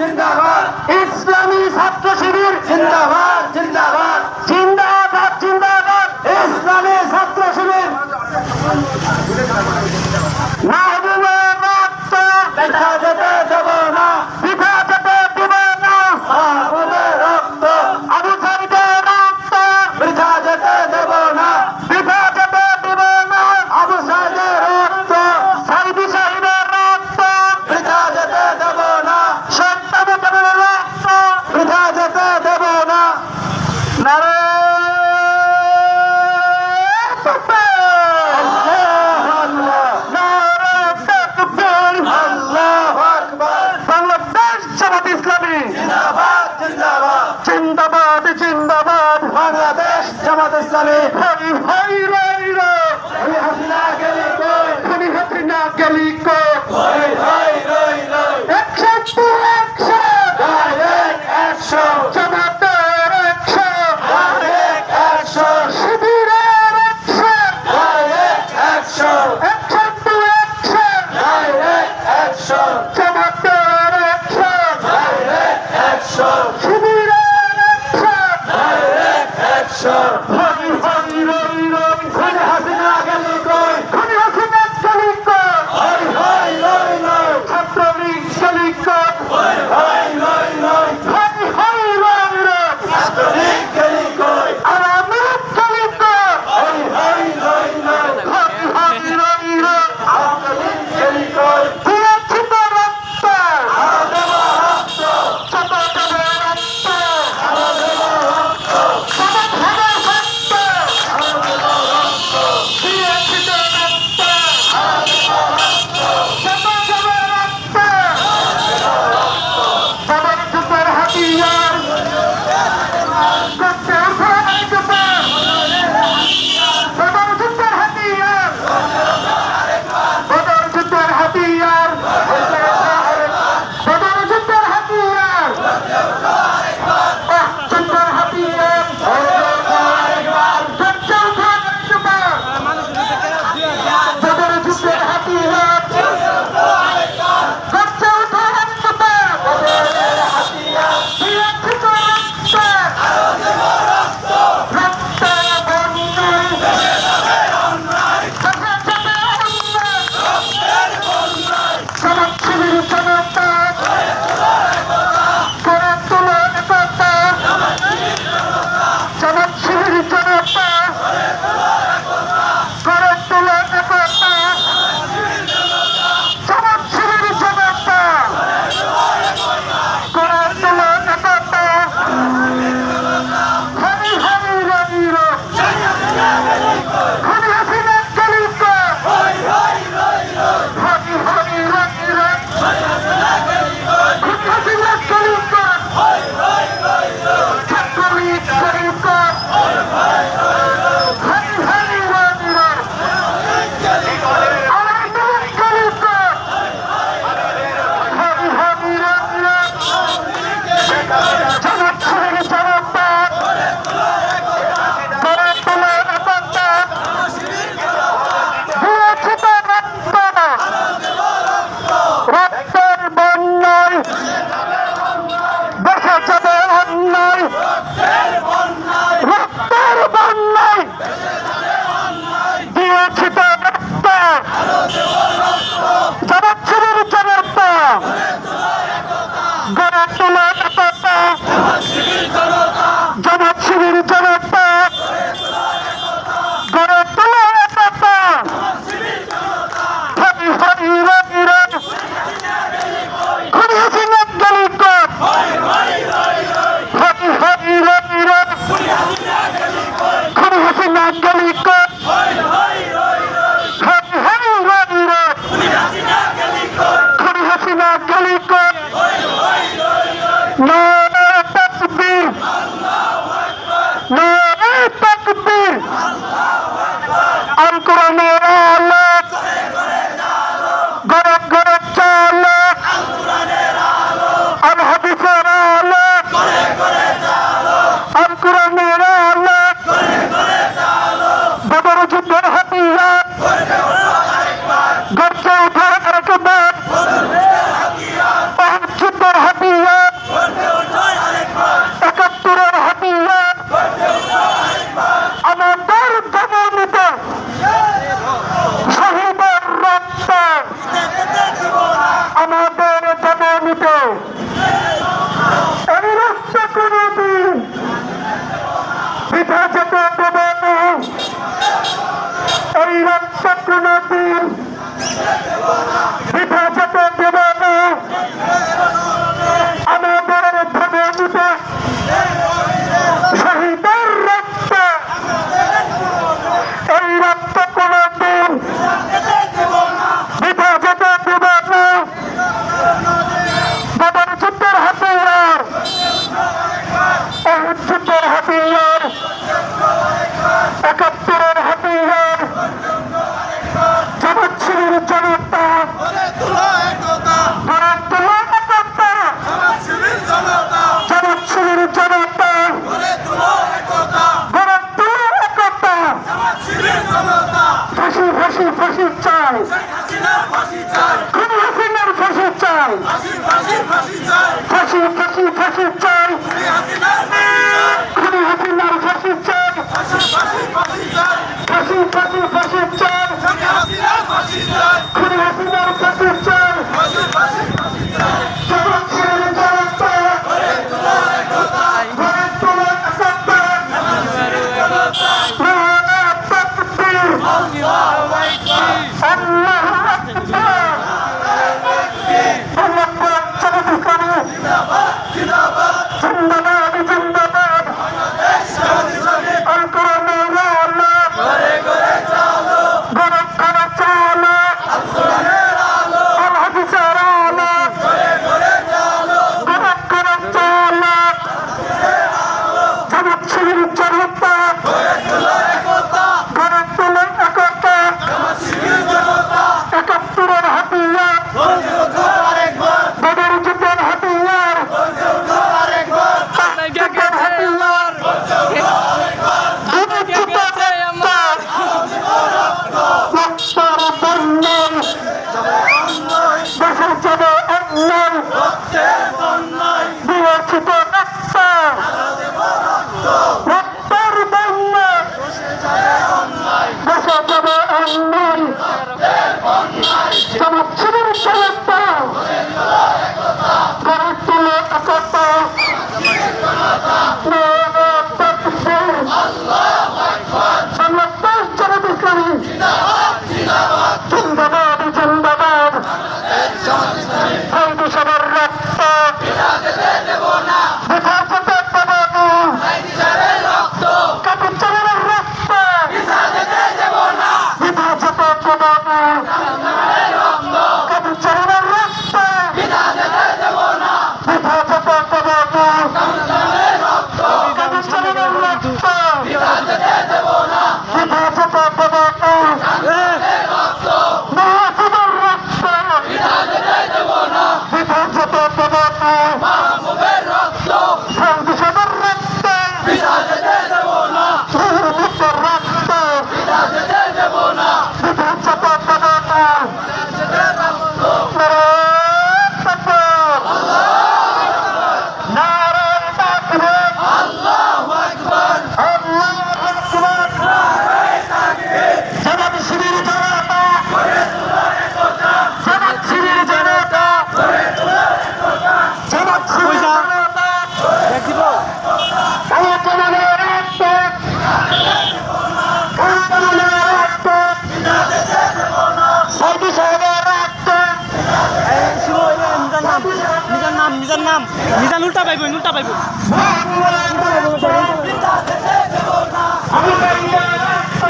জিন্দাবাদ। ইসলামী ছাত্র শিবির জিন্দাবাদ জিন্দাবাদ। ফাঁসি চাই খুনি হাসিনার ফাঁসির চাই ফাঁসি ফাঁসি ফাঁসি চাই খুনি হাসিনার ফাঁসি চাই ফাঁসি ফাঁসি ফাঁসি চাই খুনি হাসিনার ফাঁসি দেশে তবে অন্যায় সমাজসেবার সমাজতা গরিব তুলে একতা Omaha. পাইব উল্টা পাইব